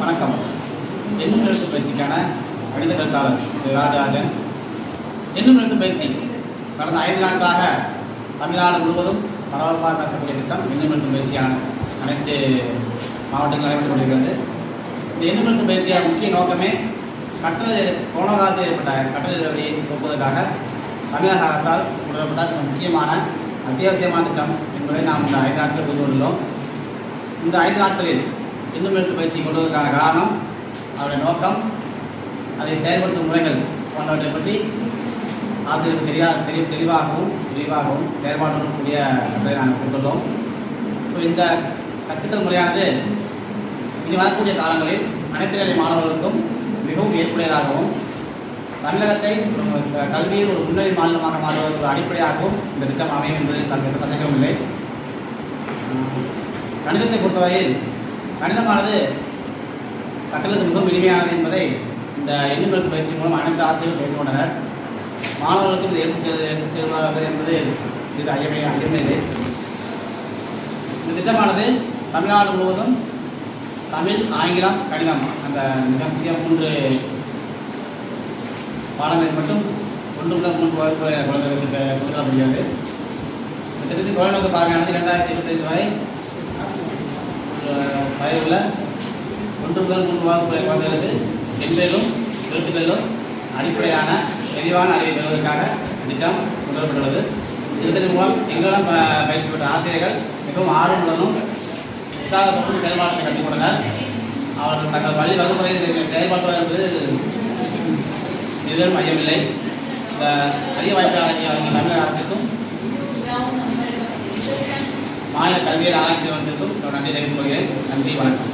வணக்கம். எண்ணும் எழுத்து பயிற்சிக்கான கணித கருத்தாளர் ராஜராஜன். எண்ணும் எழுத்து பயிற்சி கடந்த ஐந்து நாட்களாக தமிழ்நாடு முழுவதும் பரபரப்பாக பேசக்கூடிய திட்டம் எண்ணும் எழுத்து பயிற்சியான அனைத்து மாவட்டங்களும் நடைபெற்று கொண்டிருக்கிறது. இந்த எண்ணும் எழுத்து பயிற்சியான முக்கிய நோக்கமே கற்றல் போன காலத்தில் ஏற்பட்ட கற்றல் வழியை போக்குவதற்காக தமிழக அரசால் கொண்டுவரப்பட்ட முக்கியமான அத்தியாவசியமான திட்டம் என்பதை நாம் இந்த ஐந்து நாட்கள் புரிந்து கொண்டுள்ளோம். இந்த ஐந்து நாட்களில் இன்னும் எழுத்து பயிற்சி கொண்டு வருவதற்கான காரணம் அவருடைய நோக்கம் அதை செயல்படுத்தும் முறைகள் போன்றவற்றை பற்றி ஆசிரியருக்கு தெரியா தெரிய தெளிவாகவும் விரிவாகவும் செயல்பாட்டுடன் கூடிய கட்டளை நாங்கள் கொண்டுள்ளோம் ஸோ இந்த கற்பித்தல் முறையானது இனி வரக்கூடிய காலங்களில் அனைத்து நிலை மாணவர்களுக்கும் மிகவும் ஏற்புடையதாகவும் தமிழகத்தை கல்வியில் ஒரு முன்னணி மாநிலமாக மாறுவதற்கு அடிப்படையாகவும் இந்த திட்டம் அமையும் என்பதில் சந்த சந்தேகம் இல்லை. கணிதத்தை பொறுத்தவரையில் கணிதமானது கட்டளத்து மிகவும் எளிமையானது என்பதை இந்த எண்ணுமெழுத்து பயிற்சி மூலம் அனைத்து ஆசிரியர்கள் ஏற்றுக்கொண்டனர் மாணவர்களுக்கும் இது எடுத்து செல் எடுத்து செல்வார்கள் என்பது சிறிது ஐயமே ஐயமையது இந்த திட்டமானது தமிழ்நாடு முழுவதும் தமிழ் ஆங்கிலம் கணிதம் அந்த மிகப்பெரிய மூன்று பாடங்கள் மட்டும் ஒன்று முதல் மூன்று வகுப்பு குழந்தைகளுக்கு கொடுக்க முடியாது இந்த திட்டத்தின் தொலைநோக்கு பார்வையானது இரண்டாயிரத்தி இருபத்தைந்து வரை அஹ், ஒன்று முதல் மூன்று வகுப்பு குழந்தைகளுக்கு எண்களிலும் எழுத்துக்களிலும் அடிப்படையான தெளிவான அறிவை பெறுவதற்காக திட்டம் கொண்டு இதன் திட்டத்தின் மூலம் எங்களிடம் பயிற்சி பெற்ற ஆசிரியர்கள் மிகவும் ஆர்வமுடனும் உற்சாகத்துடன் செயல்பாட்டை கற்றுக்கொண்டனர் அவர்கள் தங்கள் பள்ளி வகுப்பறையில் இதை என்பது சிறிதும் மையமில்லை இந்த அரிய வாய்ப்பை வழங்கிய வழங்கிய தமிழக அரசுக்கும் மாநில கல்வியல் ஆராய்ச்சி வந்திருக்கும் நன்றி தெரிவித்துக் கொள்கிறேன் நன்றி வணக்கம்.